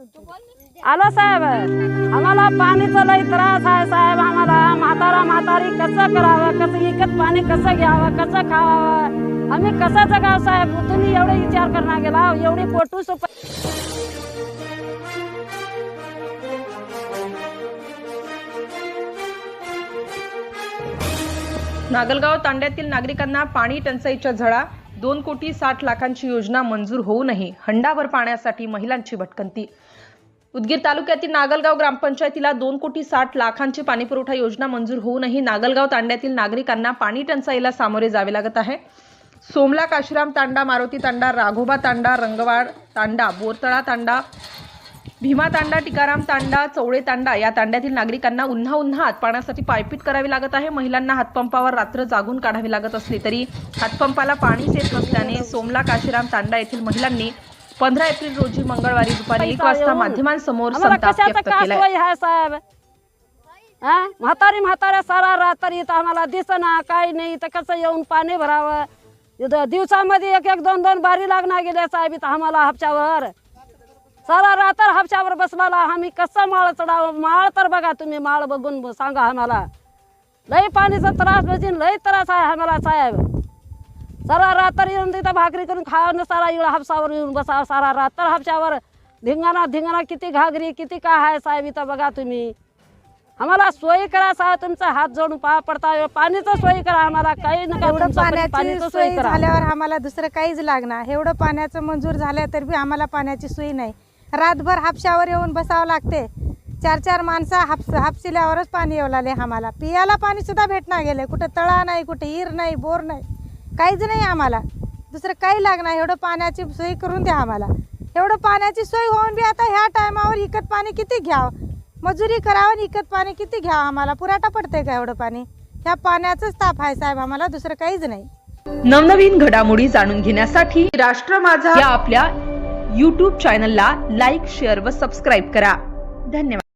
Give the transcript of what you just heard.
आलो साहेब. आम्हाला पाणीचा लय त्रास आहे साहेब. आम्हाला म्हातारा म्हातारी कसं करावं? कसं इकत पाणी कसं घ्यावं? कसं खावावं? आम्ही कसं जगाव साहेब? तुम्ही एवढे विचार करणार गेला. एवढी पोटू सुप नागलगाव तांड्यातील नागरिकांना पाणी टंचाईच्या झळा दोन कोटी साठ लाखांची योजना मंजूर होऊनही हंडाभर पाण्यासाठी महिलांची भटकंती. उदगीर तालुक्यातील नागलगाव ग्रामपंचायतीला दोन कोटी साठ लाखांची पाणीपुरवठा योजना मंजूर होऊनही नागलगाव तांड्यातील नागरिकांना पाणी टंचाईला सामोरे जावे लागत आहे. सोमला काशीराम तांडा मारुती तांडा राघोबा तांडा रंगवाड तांडा बोरतळा तांडा भीमा तांडा टिकाराम तांडा चवळे तांडा या तांड्यातील नागरिकांना उन्हा उन्हात पाण्यासाठी पायपीट करावी लागत आहे. महिलांना हातपंपावर रात्र जागून काढावी लागत असली तरी हातपंपाला पाणीच येत नसल्याने सोमला काशीराम तांडा येथील महिलांनी पंधरा एप्रिल रोजी मंगळवारी दुपारी एक वाजता माध्यमांसमोर संताप व्यक्त केलाय. साहेब? हा? म्हातारी म्हाताऱ्या सारा रात्री इथं आम्हाला दिसना काही नाही इथं कसं येऊन पाणी भरावं? दिवसामध्ये एक एक दोन दोन बारी लागणार गेल्या साहेब इथं आम्हाला हापच्यावर सारा रात्र हापच्यावर बसलेला आम्ही कसं माळ चढावं? माळ तर बघा तुम्ही माळ बघून सांगा आम्हाला. लई पाणीचा त्रास म्हणजे लई त्रास आहे आम्हाला साहेब. सारा रात्र येऊन तिथं भाकरी करून खावं सारा इकडं हापसावर येऊन बसा सारा रात्र हापशावर धिंगाणा धिंगाणा किती घागरी किती काय आहे साहेब इथं बघा तुम्ही. आम्हाला सोयी करा साहेब तुमचा हात जोडून पा पडता पाणीचं सोयी करा आम्हाला काही नका पाण्याची सोय झाल्यावर आम्हाला दुसरं काहीच लागणार. एवढं पाण्याचं मंजूर झालं तर बी आम्हाला पाण्याची सोय नाही. रातभर हापशावर येऊन बसावं लागते. चार चार माणसं हापस हापशिल्यावरच पाणी येऊ लागले आम्हाला. पियाला पाणी सुद्धा भेटणार गेले. कुठं तळा नाही कुठे हिर नाही बोर नाही. काहीच नाही आम्हाला. दुसरं काही लागणार एवढं पाण्याची सोय करून द्या आम्हाला. एवढं पाण्याची सोय होऊन बी आता ह्या टायमावर इकत पाणी किती घ्यावं? मजुरी करावं आणि इकत पाणी किती घ्यावं आम्हाला? पुराटा पडतंय का एवढं पाणी? ह्या पाण्याचंच ताप आहे साहेब आम्हाला. दुसरं काहीच नाही. नवनवीन घडामोडी जाणून घेण्यासाठी राष्ट्र माझा या आपल्या युट्यूब चॅनलला लाईक शेअर व सबस्क्राईब करा. धन्यवाद.